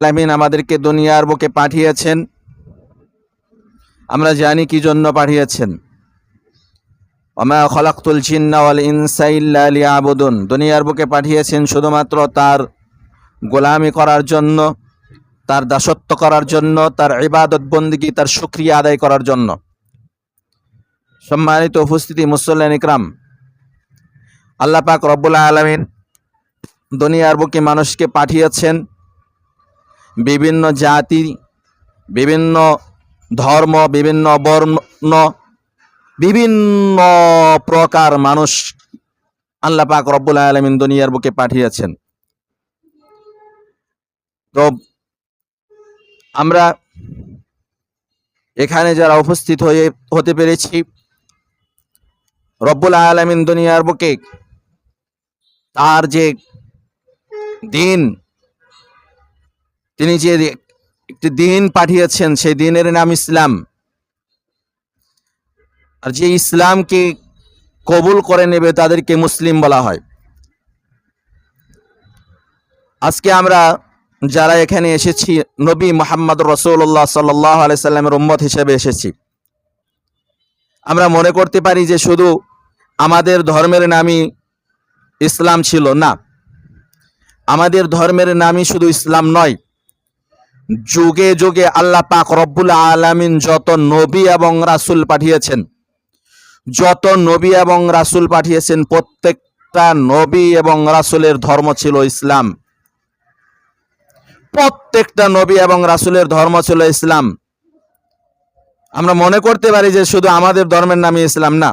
আলামিন আমাদেরকে দুনিয়ার বুকে পাঠিয়েছেন। আমরা জানি কি জন্য পাঠিয়েছেন। ওমা খলাকতুল জিন্না ওয়াল ইনসা ইল্লা লিয়াবুদুন। দুনিয়ার বুকে পাঠিয়েছেন শুধুমাত্র তার গোলামি করার জন্য, তার দাসত্ব করার জন্য, তার ইবাদত বন্দিগি তার শুক্রিয়া আদায় করার জন্য। সম্মানিত উপস্থিতি মুসল্লান ইকরাম, আল্লাহ পাক রব্বুল আলমিন দুনিয়ার বুকে মানুষকে পাঠিয়েছেন বিভিন্ন জাতি, বিভিন্ন ধর্ম, বিভিন্ন বর্ণ, বিভিন্ন প্রকার মানুষ আল্লাহ পাক রব্বুল আলমিন দুনিয়ার বুকে পাঠিয়েছেন। তো আমরা এখানে যারা উপস্থিত হয়ে, হতে পেরেছি, রব্বুল আলমিন দুনিয়ার বুকে তার যে দিন তিনি যে একটি দিন পাঠিয়েছেন, সেই দিনের নাম ইসলাম। আর যে ইসলামকে কবুল করে নেবে, তাদেরকে মুসলিম বলা হয়। আজকে আমরা যারা এখানে এসেছি, নবী মোহাম্মদ রসৌল্লাহ সাল্লাহ আলাই সাল্লামের উম্মত হিসেবে এসেছি। আমরা মনে করতে পারি যে শুধু আমাদের ধর্মের নামই ইসলাম ছিল না। আমাদের ধর্মের নামই শুধু ইসলাম নয়। যুগে যুগে আল্লাহ পাক রব্বুল আলামিন যত নবী এবং রাসূল পাঠিয়েছেন, যত নবী এবং রাসূল পাঠিয়েছেন, প্রত্যেকটা নবী এবং রাসূলের ধর্ম ছিল ইসলাম। প্রত্যেকটা নবী এবং রাসূলের ধর্ম ছিল ইসলাম। আমরা মনে করতে পারি যে শুধু আমাদের ধর্মের নামই ইসলাম না।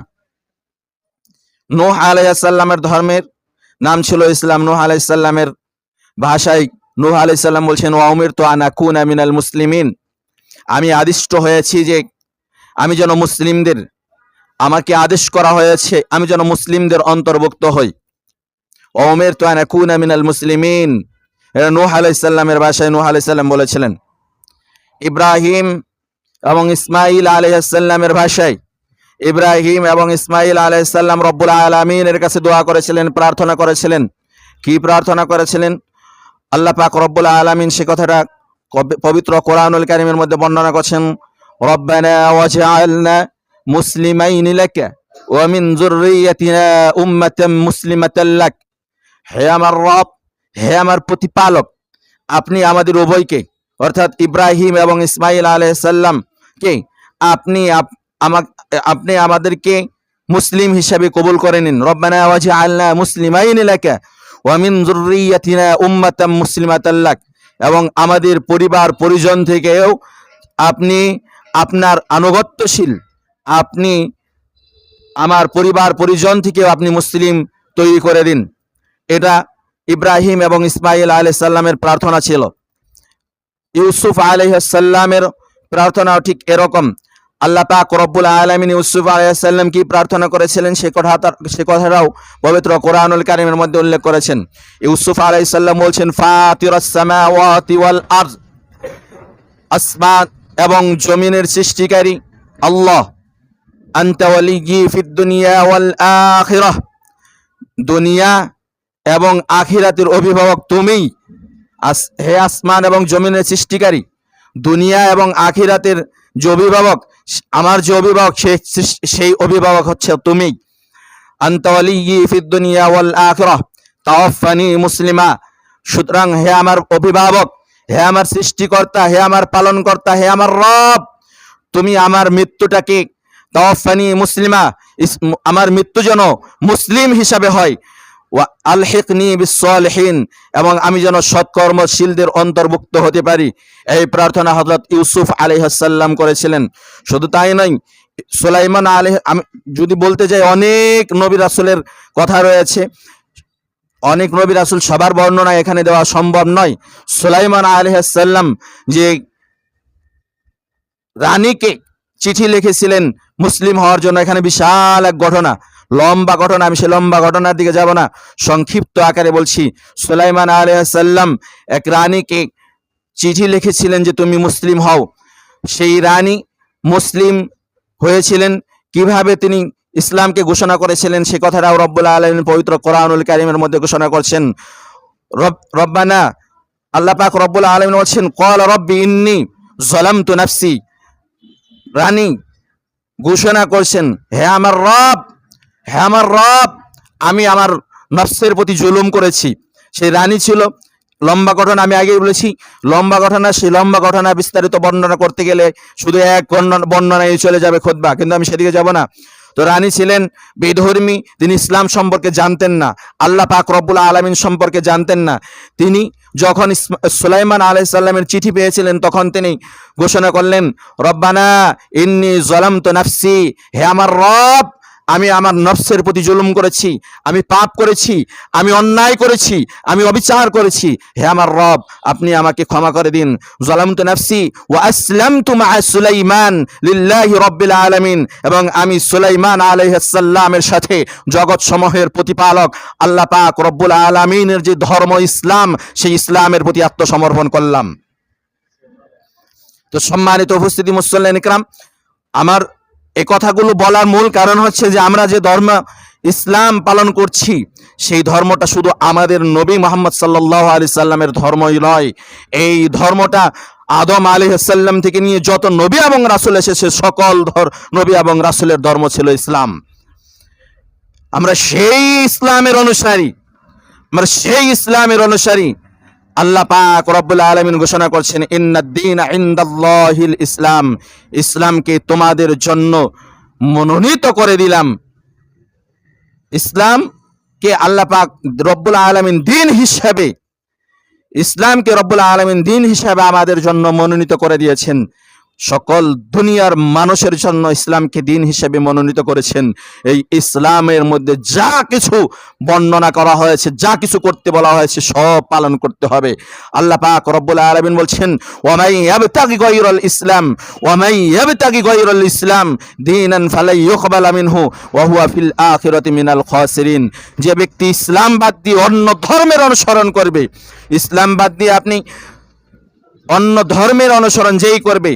নূহ আলাইসাল্লামের ধর্মের নাম ছিল ইসলাম। নূহ আলাইসাল্লামের ভাষায় নূহ আলাইসাল্লাম বলছেন ওয়াউমির তো আনা কুন আমিনাল মুসলিমিন। আমি আদিষ্ট হয়েছি যে আমি যেন মুসলিমদের, আমাকে আদেশ করা হয়েছে, আমি যেন মুসলিমদের অন্তর্ভুক্ত হই। ওমের তো আনা কুন আমিনাল মুসলিমিন। এটা নূহ আলাইসাল্লামের ভাষায় নূহ আলাইসাল্লাম বলেছিলেন। ইব্রাহিম এবং ইসমাইল আলাইসাল্লামের ভাষায় ইব্রাহিম এবং ইসমাইল আলাইসাল্লাম রব্বুল আলমিনের কাছে দোয়া করেছিলেন, প্রার্থনা করেছিলেন। কি প্রার্থনা করেছিলেন? আল্লাহ পাক রব্বুল আলমিন সে কথাটা পবিত্র কোরআনুল কারিমের মধ্যে বর্ণনা করছেন, রব্বানা ওয়াজআলনা মুসলিমাইন লাকা ওয়া মিন যুররিয়াতিনা উম্মাতাম মুসলিমাতাল লাক। হে আমার রব, হে আমার প্রতিপালক, আপনি আমাদের উভয়কে, অর্থাৎ ইব্রাহিম এবং ইসমাইল আলাইসাল্লাম কে, আপনি আপনি আমাদেরকে মুসলিম হিসাবে কবুল করে নিন। রব্বানা ওয়াজআলনা মুসলিমাইন লাকা ওয়া মিন যুররিয়াতিনা উম্মাতাম মুসলিমাতাল লাক। এবং আমাদের পরিবার, পরিজন থেকেও আপনি আপনার আনুগত্যশীল, আপনি আমার পরিবার, পরিজন থেকেও আপনি মুসলিম তৈরি করে দিন। এটা ইব্রাহিম এবং ইসমাইল আলাইহিস সাল্লামের প্রার্থনা ছিল। ইউসুফ আলাইহিস সাল্লামের প্রার্থনাও ঠিক এরকম। আল্লাহ পাক রব্বুল আলামিন ইউসুফ আলাইহিস সাল্লাম কি প্রার্থনা করেছিলেন? সে কথা সে কথাটাও পবিত্র কোরআনুল কারীমের মধ্যে উল্লেখ করেছেন। ইউসুফ আলাইহিস সাল্লাম বলছেন ওয়াল আরদ। আসমান এবং জমিনের সৃষ্টিকারী আল্লাহ, আনতা ওয়ালিয়্যি ফিদ দুনিয়া ওয়াল আখিরাহ। দুনিয়া এবং আখিরাতের অভিভাবক আস- হে আসমান এবং জমিনের সৃষ্টিকারী। দুনিয়া এবং আখিরাতের যে অভিভাবক, আমার যে অভিভাবক সেই অভিভাবক হচ্ছে তুমি। দুনিয়া মুসলিমা। সুতরাং হে আমার অভিভাবক, হে আমার সৃষ্টিকর্তা, হে আমার পালনকর্তা, হে আমার রব, তুমি আমার মৃত্যুটাকে তাওয়াফানি মুসলিমা আমার মৃত্যু যেন মুসলিম হিসাবে হয়। ওয়া আলহিকনি বিসলিহীন এবং আমি যেন সৎকর্মশীলদের অন্তর্ভুক্ত হতে পারি। এই প্রার্থনা হযরত ইউসুফ আলাইহিসসালাম করেছিলেন। শুধু তাই নয়, সুলাইমান আলাইহ, আমি যদি বলতে যাই, অনেক নবী রাসূলের কথা রয়েছে। অনেক নবী রাসূল সবার বর্ণনা এখানে দেওয়া সম্ভব নয়। সুলাইমান আলাইহিসসালাম যে রানীকে চিঠি লিখেছিলেন, মুসলিম হওয়ার জন্য এখানে বিশাল এক ঘটনা। লম্বা ঘটনা, আমি সে লম্বা ঘটনার দিকে যাব না। সংক্ষিপ্ত আকারে বলছি, সুলাইমান আলাইসাল্লাম এক রানীকে চিঠি লিখেছিলেন যে, তুমি মুসলিম হও। সেই রানী মুসলিম হয়েছিলেন। কীভাবে তিনি ইসলামকে ঘোষণা করেছিলেন, সে কথাটাও রব্বুল আলমিন পবিত্র কোরআনুল কারিমের মধ্যে ঘোষণা করছেন। রব, রব্বানা, আল্লাহ পাক রব্বুল আলমিন বলছেন কল রব্বি ইন্নি জলামতু নাফসি। রানী ঘোষণা করছেন, হে আমার রব হে আমার রব, আমি আমার নফসের প্রতি জুলুম করেছি। সেই রানী ছিল, লম্বা ঘটনা আমি আগেই বলেছি, লম্বা ঘটনা সেই লম্বা ঘটনা বিস্তারিত বর্ণনা করতে গেলে শুধু এক বর্ণনা বর্ণনায় চলে যাবে খোদবা কিন্তু আমি সেদিকে যাব না। তো রানী ছিলেন বেধর্মী, তিনি ইসলাম সম্পর্কে জানতেন না, আল্লাহ পাক রব্বুল আলমিন সম্পর্কে জানতেন না। তিনি যখন সুলাইমান আলাইসাল্লামের চিঠি পেয়েছিলেন, তখন তিনি ঘোষণা করলেন, রব্বানা ইন্নি জলাম তো নাফসি, হে আমার রব আমি আমার নফসের প্রতি জুলুম করেছি, আমি পাপ করেছি, আমি অন্যায় করেছি, আমি অবিচার করেছি। হে আমার রব, আপনি আমাকে ক্ষমা করে দিন। জলাম তো নাফসি ও আসলাম তুমা সুলাইমান লিল্লাহি রব্বিল আলামিন। এবং আমি সুলাইমান আলাইহাল্লামের সাথে জগৎ সমূহের প্রতিপালক আল্লাহ পাক রব্বুল আলামিনের যে ধর্ম ইসলাম, সেই ইসলামের প্রতি আত্মসমর্পণ করলাম। তো সম্মানিত উপস্থিতি মুসল্লান ইকরাম আমার এই কথাগুলো বলার মূল কারণ হচ্ছে যে আমরা যে ধর্ম ইসলাম পালন করছি, সেই ধর্মটা শুধু আমাদের নবী মোহাম্মদ সাল্লাহ আলি সাল্লামের ধর্মই নয়। এই ধর্মটা আদম আলী সাল্লাম থেকে নিয়ে যত নবী এবং রাসুল এসেছে, সকল ধর, নবী এবং রাসুলের ধর্ম ছিল ইসলাম। আমরা সেই ইসলামের অনুসারী। আমরা সেই ইসলামের অনুসারী। আল্লাহ পাক রব্বুল আলামিন ঘোষণা করছেন ইন্নাদ্দিন ইনদাল্লাহিল ইসলাম। ইসলামকে তোমাদের জন্য মনোনীত করে দিলাম। ইসলামকে আল্লাহ পাক রব্বুল আলামিন দিন হিসাবে, ইসলামকে রব্বুল আলামিন দিন হিসাবে আমাদের জন্য মনোনীত করে দিয়েছেন। সকল দুনিয়ার মানুষের জন্য ইসলামকে দিন হিসেবে মনোনীত করেছেন। এই ইসলামের মধ্যে যা কিছু বর্ণনা করা হয়েছে, যা কিছু করতে বলা হয়েছে, সব পালন করতে হবে। আল্লাহ পাক রব্বুল আলামিন বলছেন, ওয়ামাই ইয়াবতাগি গায়রাল ইসলাম, ওয়ামাই ইয়াবতাগি গায়রাল ইসলাম, দীনান ফালাই ইউকবাল মিনহু, ওয়া হুয়া ফিল আখিরাতি মিনাল খাসিরিন। যে ব্যক্তি ইসলাম বাদ দিয়ে অন্য ধর্মের অনুসরণ করবে ইসলাম বাদ দিয়ে আপনি অন্য ধর্মের অনুসরণ যেই করবে,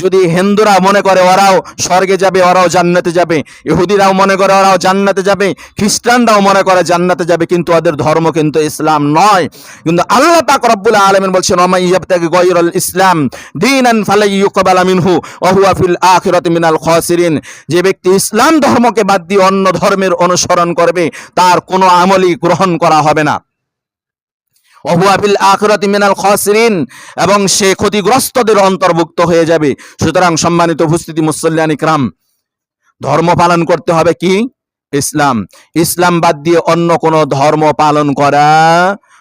যদি হিন্দুরা মনে করে ওরাও স্বর্গে যাবে, ওরাও জান্নাতে যাবে, ইহুদিরাও মনে করে ওরাও জান্নাতে যাবে, খ্রিস্টানরাও মনে করে জান্নাতে যাবে, কিন্তু ওদের ধর্ম কিন্তু ইসলাম নয়। কিন্তু আল্লাহ পাক রব্বুল আলামিন বলছেন ওমাই ইয়াবতাগি গায়রাল ইসলাম দীনান ফালাই ইউকবাল মিনহু ওয়া হুয়া ফিল আখিরাতি মিনাল খাসিরিন। যে ব্যক্তি ইসলাম ধর্মকে বাদ দিয়ে অন্য ধর্মের অনুসরণ করবে, তার কোনো আমলই গ্রহণ করা হবে না। অহুয়াবিল আখরাতি মিনাল খাসিরিন, এবং সে ক্ষতিগ্রস্তদের অন্তর্ভুক্ত হয়ে যাবে। সুতরাং সম্মানিত উপস্থিতি মুসল্লিয়ান ইকরাম, ধর্ম পালন করতে হবে কি? ইসলাম। ইসলাম বাদ দিয়ে অন্য কোনো ধর্ম পালন করা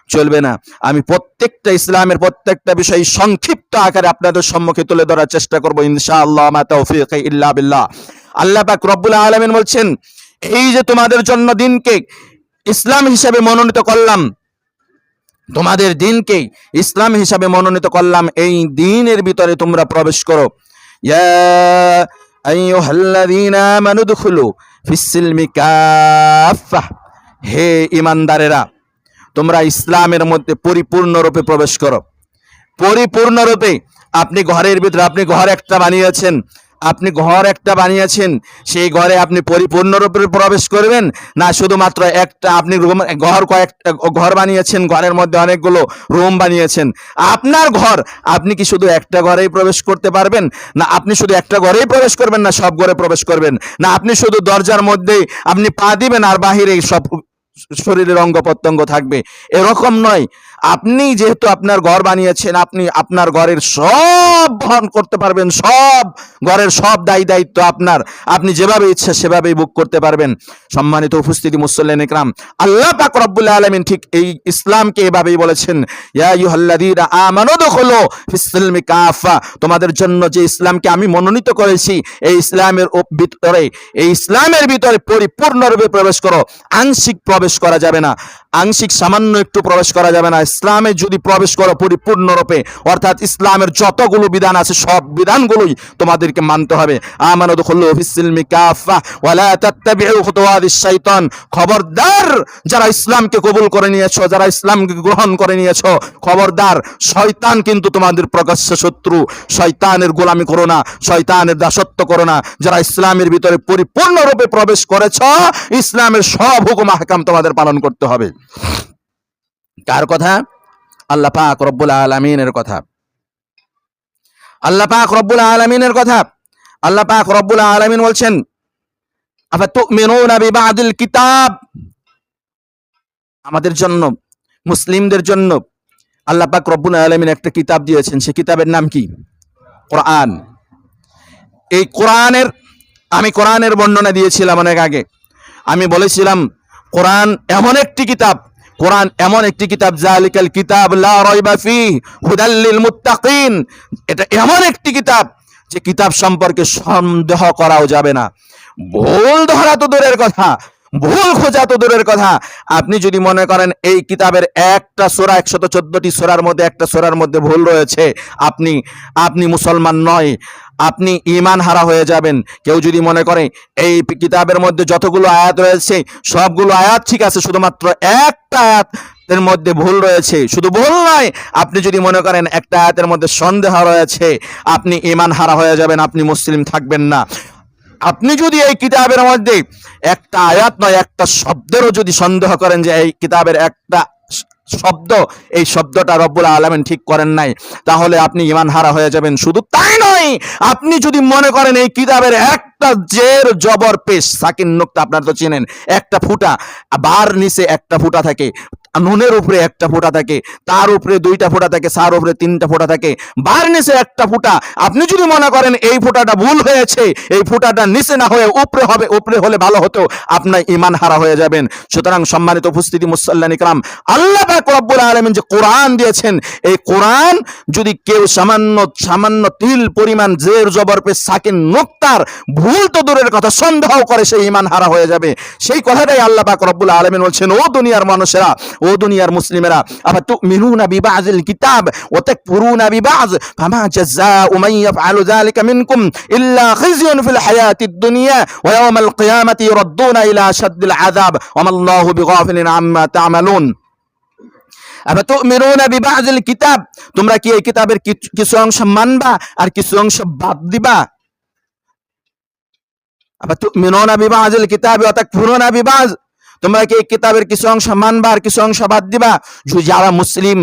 চলবে না। আমি প্রত্যেকটা ইসলামের প্রত্যেকটা বিষয় সংক্ষিপ্ত আকারে আপনাদের সম্মুখে তুলে ধরার চেষ্টা করব, ইনশাআল্লাহ, মা তৌফিক ইল্লা বিল্লাহ। আল্লাহ পাক রব্বুল আলামিন বলছেন, এই যে তোমাদের জন্য দিনকে ইসলাম হিসাবে মনোনীত করলাম তোমাদের দিনকে ইসলাম হিসাবে মনোনীত করলাম। এই দিনের ভিতরে তোমরা প্রবেশ করো। হে ইমানদারেরা তোমরা ইসলামের মধ্যে পরিপূর্ণরূপে প্রবেশ করো। পরিপূর্ণরূপে আপনি ঘরের ভিতরে, আপনি ঘর একটা বানিয়েছেন। আপনি ঘর একটা বানিয়েছেন, সেই ঘরে আপনি পরিপূর্ণরূপে প্রবেশ করবেন, না শুধুমাত্র একটা আপনি ঘর কয়েকটা ঘর বানিয়েছেন, ঘরের মধ্যে অনেকগুলো রুম বানিয়েছেন। আপনার ঘর, আপনি কি শুধু একটা ঘরেই প্রবেশ করতে পারবেন? না, আপনি শুধু একটা ঘরেই প্রবেশ করবেন, না সব ঘরে প্রবেশ করবেন? না, আপনি শুধু দরজার মধ্যেই আপনি পা দিবেন আর বাহিরে সব শরীরের অঙ্গ প্রত্যঙ্গ থাকবে। এরকম নয়। আপনি যেহেতু আপনার ঘর বানিয়েছেন, আপনি আপনার ঘরের সব বহন করতে পারবেন, সব ঘরের সব দায়ী দায়িত্ব আপনার। আপনি যেভাবে ইচ্ছা সেভাবেই বুক করতে পারবেন। সম্মানিত উপস্থিতি মুসল্লেন ইকরাম আল্লাহ পাক রব্বুল আলামিন ঠিক এই ইসলামকে এভাবেই বলেছেন কাফা তোমাদের জন্য যে ইসলামকে আমি মনোনীত করেছি, এই ইসলামের ভিতরে, এই ইসলামের ভিতরে পরিপূর্ণরূপে প্রবেশ করো। আংশিক প্রবেশ করা যাবে না। আংশিক সামান্য একটু প্রবেশ করা যাবে না। ইসলামে যদি প্রবেশ করো পরিপূর্ণরূপে অর্থাৎ ইসলামের যতগুলো বিধান আছে, সব বিধানগুলোই তোমাদেরকে মানতে হবে। খবরদার যারা ইসলামকে কবুল করে নিয়েছো, যারা ইসলামকে গ্রহণ করে নিয়েছো, খবরদার, শয়তান কিন্তু তোমাদের প্রকাশ্য শত্রু। শয়তানের গোলামি করো না, শয়তানের দাসত্ব করো না। যারা ইসলামের ভিতরে পরিপূর্ণরূপে প্রবেশ করেছ, ইসলামের সব হুকুম, আহকাম তোমাদের পালন করতে হবে। কার কথা? আল্লাহ পাক রব্বুল আলমিনের কথা। আল্লাহ পাক রব্বুল আলমিনের কথা। আল্লাহ পাক রব্বুল আলমিন বলছেন কিতাব? আমাদের জন্য, মুসলিমদের জন্য আল্লাহ পাক রব্বুল আলমিন একটা কিতাব দিয়েছেন। সে কিতাবের নাম কি? কোরআন। এই কোরআনের, আমি কোরআনের বর্ণনা দিয়েছিলাম অনেক আগে। আমি বলেছিলাম কোরআন এমন একটি কিতাব, কোরআন এমন একটি কিতাব জালিকাল কিতাব লা হুদাল্লিল মুত্তাকিন। এটা এমন একটি কিতাব যে কিতাব সম্পর্কে সন্দেহ করাও যাবে না। ভুল ধরা তো দূরের কথা, ভুল খোঁজা তো দূরের কথা। আপনি যদি মনে করেন এই কিতাবের একটা সোরা, একশত চোদ্দটি সোরার মধ্যে, একটা সোরার মধ্যে ভুল রয়েছে, আপনি আপনি মুসলমান নয়। আপনি ইমান হারা হয়ে যাবেন। কেউ যদি মনে করে, এই কিতাবের মধ্যে যতগুলো আয়াত রয়েছে, সবগুলো আয়াত ঠিক আছে, শুধুমাত্র একটা আয়াত এর মধ্যে ভুল রয়েছে। শুধু ভুল নয়, আপনি যদি মনে করেন একটা আয়াতের মধ্যে সন্দেহ রয়েছে, আপনি ইমান হারা হয়ে যাবেন, আপনি মুসলিম থাকবেন না। আপনি যদি এই কিতাবের মধ্যে একটা আয়াত নয়, একটা শব্দেরও যদি সন্দেহ করেন যে এই কিতাবের একটা শব্দ, এই শব্দটা রব্বুল আলমেন ঠিক করেন নাই। তাহলে আপনি ইমান হারা হয়ে যাবেন। শুধু তাই নয়, আপনি যদি মনে করেন এই কিতাবের একটা জের জবর পেশ, সাকিন নোক্তা আপনার তো চেনেন, একটা ফুটা বার নিচে একটা ফুটা থাকে। নুনের উপরে একটা ফোঁটা থাকে, তার উপরে দুইটা ফোঁটা থাকে, সার উপরে তিনটা ফোঁটা থাকে বার নিচে একটা ফুটা। আপনি যদি মনে করেন এই ফোঁটাটা ভুল হয়েছে, এই ফোঁটাটা নিচে না হয়ে উপরে হবে, উপরে হলে ভালো হতো, আপনার ইমান হারা হয়ে যাবেন। সুতরাং সম্মানিত উপস্থিতি মুসাল্লান ইকরাম, আল্লাহ পাক রব্বুল আলামিন যে কোরআন দিয়েছেন, এই কোরআন যদি কেউ সামান্য সামান্য তিল পরিমাণ জের জবর পে সাকিন নোক্তার ভুল তো দূরের কথা সন্দেহ করে সেই ইমান হারা হয়ে যাবে। সেই কথাটাই আল্লাহ পাক রব্বুল আলামিন বলছেন, ও দুনিয়ার মানুষেরা ও দুনিয়ার মুসলিমেরা আবার তুমিনুনা বিবাযিল কিতাব ওয়া তাকফুরুনা বিবায ফামা জাযাউ মান ইয়াফআলু যালিকা মিনকুম ইল্লা খিzyun ফিল হায়াতিদ দুনিয়া ওয়া ইয়াওমাল কিয়ামাতি ইউরাদ্দুনা ইলা আশাদ্দিল আযাব ওয়া মাল্লাহু বিগাফিলিন আম্মা তা'মালুন আফাতুমিনুনা বিবাযিল কিতাব তোমরা কি এই কিতাবের কিছু কিছু অংশ মানবা আর কিছু অংশ বাদ দিবা আফাতুমিনুনা বিবাযিল কিতাবি ওয়া তাকফুরুনা বিবায তোমরা কি এই কিতাবের কিছু অংশ মানবা আর কিছু অংশ বাদ দিবা। যারা মুসলিম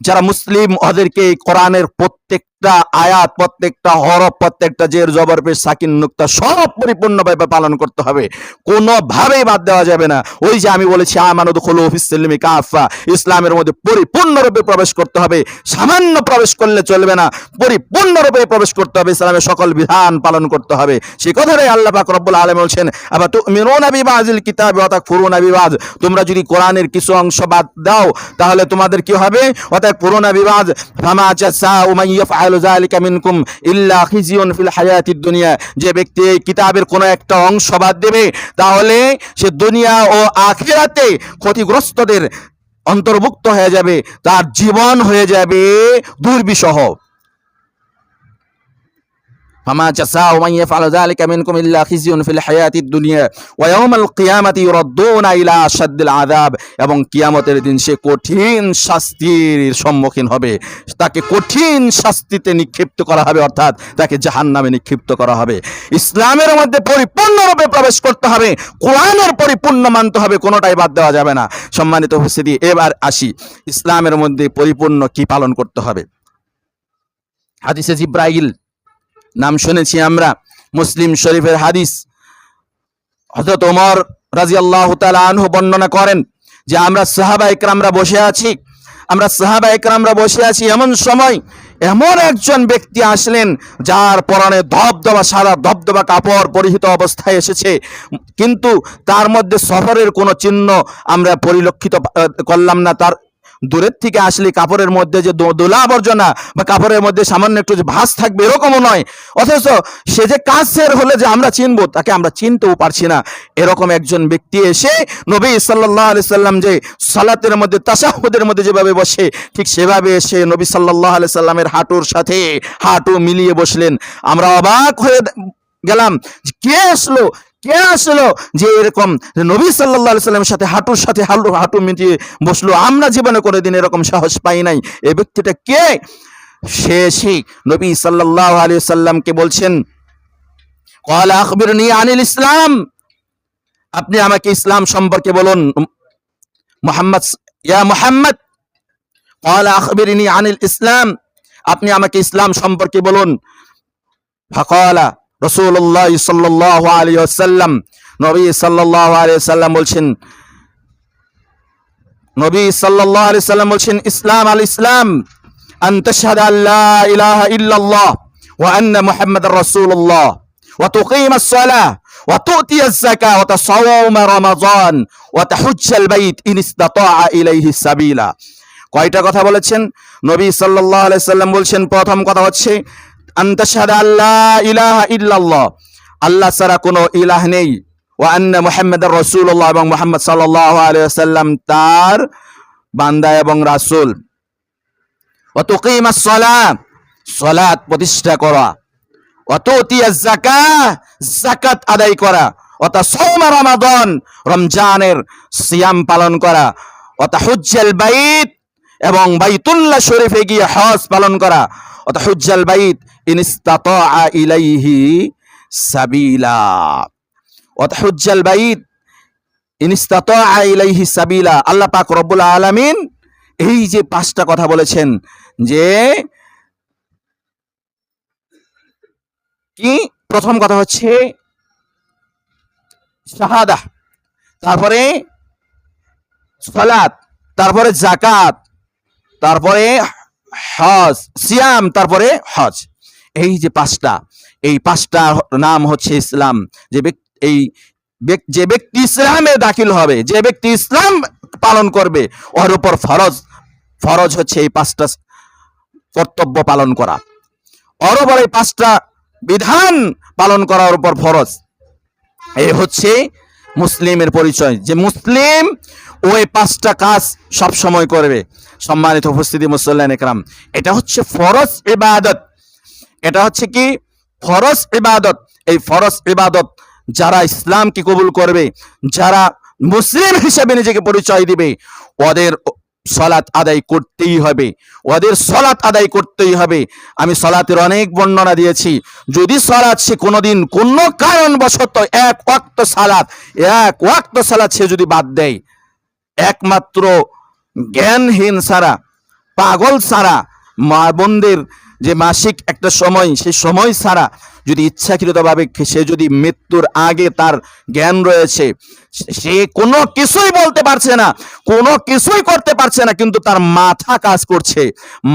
যারা মুসলিম, ওদেরকে কোরআনের প্রত্যেকটা আয়াত, প্রত্যেকটা হরফ, প্রত্যেকটা জের, জবর, পেশ, সাকিন, নুক্তা সব পরিপূর্ণভাবে পালন করতে হবে। কোনোভাবেই বাদ দেওয়া যাবে না। ওই যে আমি বলেছি আমানত খোলো ফিসলিমি কাফা ইসলামের মধ্যে পরিপূর্ণরূপে প্রবেশ করতে হবে। সামান্য প্রবেশ করলে চলবে না। পরিপূর্ণরূপে প্রবেশ করতে হবে। ইসলামের সকল বিধান পালন করতে হবে। সেই কথাটাই আল্লাহ পাক রব্বুল আলামিন বলছেন আবার তুমিনুনা বিবাযিল কিতাবি ওয়া তাকফুরুনা বিবায তোমরা যদি কোরআনের কিছু অংশ বাদ দাও, তাহলে তোমাদের কি হবে? ওয়া তাকফুরুনা বিবায ফামা জাযাউ মান ইয়াফআলু যালিকা মিনকুম ইল্লা হায়াতিদ দুনিয়া যে ব্যক্তি এই কিতাবের কোনো একটা অংশ বাদ দেবে, তাহলে সে দুনিয়া ও আখিরাতে ক্ষতিগ্রস্তদের অন্তর্ভুক্ত হয়ে যাবে, তার জীবন হয়ে যাবে দুর্বিষহ। ফামা চাসাউ মান ইয়াফআলু যালিকা মিনকুম ইল্লা খিজিউন ফিল হায়াতিদ দুনিয়া ওয়া ইয়াউমাল কিয়ামাতি ইউরাদ্দুনা ইলা আশাদ্দিল আযাব এবং কিয়ামতের দিন সে কঠিন শাস্তির সম্মুখীন হবে। তাকে কঠিন শাস্তিতে নিক্ষিপ্ত করা হবে, অর্থাৎ তাকে জাহান্নামে নিক্ষিপ্ত করা হবে। ইসলামের মধ্যে পরিপূর্ণরূপে প্রবেশ করতে হবে, কোরআনের পরিপূর্ণ মানতে হবে, কোনোটাই বাদ দেওয়া যাবে না। সম্মানিত উপস্থিতি, এবার আসি। ইসলামের মধ্যে পরিপূর্ণ কি পালন করতে হবে? হাদিসে জিব্রাইল নাম শুনেছি আমরা, মুসলিম শরীফের হাদিস। হযরত ওমর রাদিয়াল্লাহু তাআলা আনহু বর্ণনা করেন যে আমরা সাহাবা একরামরা বসে আছি, আমরা সাহাবা একরামরা বসে আছি এমন সময় এমন একজন ব্যক্তি আসলেন যার পরনে ধবধবা, সাদা ধবধবা কাপড় পরিহিত অবস্থায় এসেছে। কিন্তু তার মধ্যে সফরের কোনো চিহ্ন আমরা পরিলক্ষিত করলাম না। তার দূরের থেকে আসলে কাপড়ের মধ্যে যে দোলা আবর্জনা বা কাপড়ের মধ্যে সামান্য একটু যে ভাস থাকবে এরকমও নয়। অথচ সে যে কাছের হলে যে আমরা চিনবো, তাকে আমরা চিনতেও পারছি না। এরকম একজন ব্যক্তি এসে নবী সাল্লাহ আলি সাল্লাম যে সালাতের মধ্যে তাসাহুদের মধ্যে যেভাবে বসে, ঠিক সেভাবে এসে নবী সাল্লাহ আলি সাল্লামের হাঁটুর সাথে হাঁটু মিলিয়ে বসলেন। আমরা অবাক হয়ে গেলাম কে আসলো? কে আসলো? যে এরকম নবী সাল্লাহ সাল্লামের সাথে হাঁটুর সাথে হালু, হাঁটু মিটিয়ে বসল। আমরা জীবনে করে দিন এরকম সাহস পাই নাই। এ ব্যক্তিটা কে? সে শিখ নবী সাল্লাহ আলী সাল্লামকে বলছেন কল আখবির নিয়ে আনিল ইসলাম। আপনি আমাকে ইসলাম সম্পর্কে বলুন। মোহাম্মদ ইয়া মোহাম্মদ কল নিয়ে আনিল ইসলাম। আপনি আমাকে ইসলাম সম্পর্কে বলুন। ফকলা رسول الله صلى الله عليه وسلم নবী সাল্লাল্লাহু আলাইহি সাল্লাম বলছেন নবী সাল্লাল্লাহু আলাইহি সাল্লাম বলছেন ইসলাম আল ইসলাম আন তাশহাদা আল্লা ইলাহা ইল্লাল্লাহ ওয়া আন্না মুহাম্মাদার রাসূলুল্লাহ ওয়া তুকিমাস সালাহ ওয়া তু'তিয়াজ যাকাহ ওয়া তাসাওমা রমাযান ওয়া তাহুজ্জাল বাইত ইন ইসতাতাআ ইলাইহি সাবিলা কয়টা কথা বলেছেন নবী সাল্লাল্লাহু আলাইহি সাল্লাম বলছেন প্রথম কথা হচ্ছে আন তাশহাদা আল্লা ইলাহা ইল্লাল্লাহ। আল্লাহ কোনো ইলাহ নেই। ওয়া আন্না মুহাম্মাদার রাসূলুল্লাহ এবং মুহাম্মদ আলাইহি তার বান্দা এবং রাসূল। ওয়া তুকিমাস সালাত সালাত প্রতিষ্ঠা করা। ওয়া তুতিয়াজ যাকাহ, যাকাত আদায় করা। ওয়া তাসাওমা রমাদান, রমজানের সিয়াম পালন করা। ওয়া তাহুজ্জাল বাইত এবং বাইতুল্লাহ শরীফে গিয়ে হজ পালন করা। ওয়া তাহুজ্জাল বাইত, ইন ইসতাতাআ ইলাইহি সাবিলা। ওয়াতহুজ্জাল বাইত, ইন ইসতাতাআ ইলাইহি সাবিলা। আল্লাহ পাক রব্বুল আলামিন এই যে পাঁচটা কথা বলেছেন যে কি? প্রথম কথা হচ্ছে শাহাদা, তারপরে সালাত, তারপরে জাকাত তারপরে হজ, সিয়াম, তারপরে হজ। এই যে পাঁচটা, এই পাঁচটা নাম হচ্ছে ইসলাম। যে এই যে ব্যক্তি ইসলামে দাখিল হবে, যে ব্যক্তি ইসলাম পালন করবে, ওর উপর ফরজ ফরজ হচ্ছে এই পাঁচটা কর্তব্য পালন করা। ওর উপর এই পাঁচটা বিধান পালন করার উপর ফরজ। এই হচ্ছে মুসলিমের পরিচয়। যে মুসলিম ওই পাঁচটা কাজ সব সময় করবে। সম্মানিত উপস্থিতি মুসল্লান একরাম এটা হচ্ছে ফরজ ইবাদত। এটা হচ্ছে কি? ফরজ ইবাদত। এই ফরজ ইবাদত যারা ইসলামকে কবুল করবে, যারা মুসলিম হিসেবে নিজেকে পরিচয় দিবে, ওদের সলাৎ আদায় করতেই হবে। ওদের সলাৎ আদায় করতেই হবে। আমি সলাতের অনেক বর্ণনা দিয়েছি। যদি সলাৎ সে কোনোদিন কোনো কারণবশত এক ওয়াক্ত সালাত, এক ওয়াক্ত সালাত সে যদি বাদ দেয়, একমাত্র জ্ঞানহীন সারা পাগল সারা মা বোনদের যে মাসিক একটা সময় সেই সময় ছাড়া যদি ইচ্ছাকৃতভাবে সে যদি মৃত্যুর আগে তার জ্ঞান রয়েছে, সে কোনো কিছুই বলতে পারছে না, কোনো কিছুই করতে পারছে না, কিন্তু তার মাথা কাজ করছে,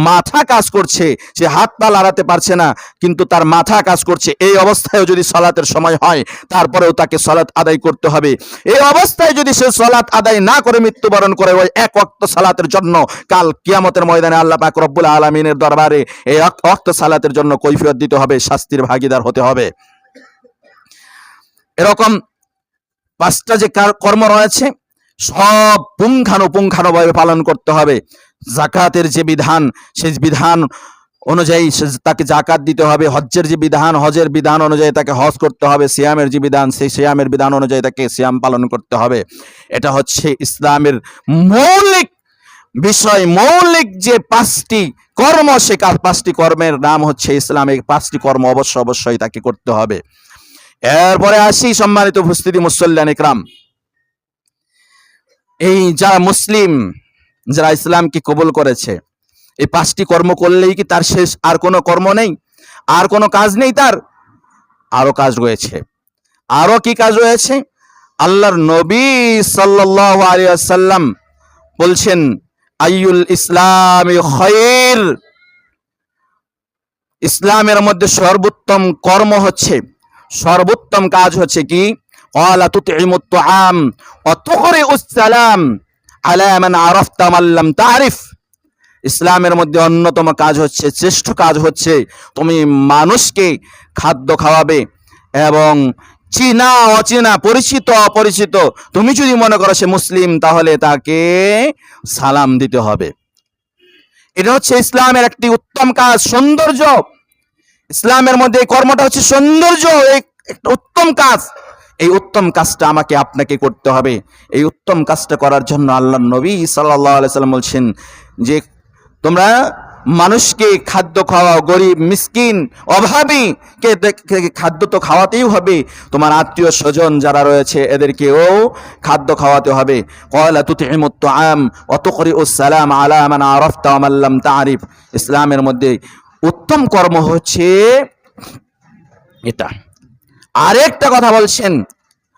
মাথা কাজ করছে, সে হাত পা লাড়াতে পারছে না, কিন্তু তার মাথা কাজ করছে। এই অবস্থায় যদি সলাতের সময় হয়, তারপরেও তাকে সলাৎ আদায় করতে হবে। এই অবস্থায় যদি সে সলাৎ আদায় না করে, মৃত্যুবরণ করে, ওই এক অক্ত সালাতের জন্য কাল কিয়ামতের ময়দানে আল্লাহ পাক রব্বুল আলমিনের দরবারে এই অক্ত সালাতের জন্য কৈফিয়ত দিতে হবে, শাস্তির ভাগিদার হতে হবে। এরকম পাঁচটা যে কার- কর্ম রয়েছে, সব পুঙ্খানুপুঙ্খানুভাবে পালন করতে হবে। জাকাতের যে বিধান, সেই বিধান অনুযায়ী তাকে জাকাত দিতে হবে। হজ্জের যে বিধান, হজের বিধান অনুযায়ী তাকে হজ করতে হবে। সিয়ামের যে বিধান, সেই সিয়ামের বিধান অনুযায়ী তাকে সিয়াম পালন করতে হবে। এটা হচ্ছে ইসলামের মৌলিক বিষয় মৌলিক যে পাঁচটি কর্ম, সে পাঁচটি কর্মের নাম হচ্ছে ইসলাম। এই পাঁচটি কর্ম অবশ্য অবশ্যই তাকে করতে হবে। এরপরে আসি সম্মানিত উপস্থিতি মুসল্লান ইকরাম। এই যারা মুসলিম, যারা ইসলামকে কবুল করেছে, এই পাঁচটি কর্ম করলেই কি তার শেষ আর কোনো কর্ম নেই? আর কোনো কাজ নেই তার? আরও কাজ রয়েছে। আরও কি কাজ রয়েছে? আল্লাহর নবী সাল্লাল্লাহু আলাইহি ওয়াসাল্লাম বলছেন আইউল ইসলাম খয়ের? ইসলামের মধ্যে সর্বোত্তম কর্ম হচ্ছে, সর্বোত্তম কাজ হচ্ছে কি? আম অত করে তারিফ ইসলামের মধ্যে অন্যতম কাজ হচ্ছে, শ্রেষ্ঠ কাজ হচ্ছে, তুমি মানুষকে খাদ্য খাওয়াবে এবং চীনা অচেনা, পরিচিত, অপরিচিত। তুমি যদি মনে করো সে মুসলিম, তাহলে তাকে সালাম দিতে হবে। এটা হচ্ছে ইসলামের একটি উত্তম কাজ, সৌন্দর্য। ইসলামের মধ্যে এই কর্মটা হচ্ছে সৌন্দর্য একটা উত্তম কাজ। এই উত্তম কাজটা আমাকে, আপনাকে করতে হবে। এই উত্তম কাজটা করার জন্য আল্লাহ নবী আলাইহি সাল্লাম বলছেন যে, তোমরা মানুষকে খাদ্য খাওয়াও গরিব, মিসকিন, অভাবী কে খাদ্য তো খাওয়াতেই হবে। তোমার আত্মীয় স্বজন যারা রয়েছে, এদেরকেও খাদ্য খাওয়াতে হবে। কয়লা তুতিমুত তাআম ওয়া তুকরিউস সালাম আলা মান আরাফতা ওয়া মান লাম তারিফ ইসলামের মধ্যে উত্তম কর্ম হচ্ছে এটা। আরেকটা কথা বলছেন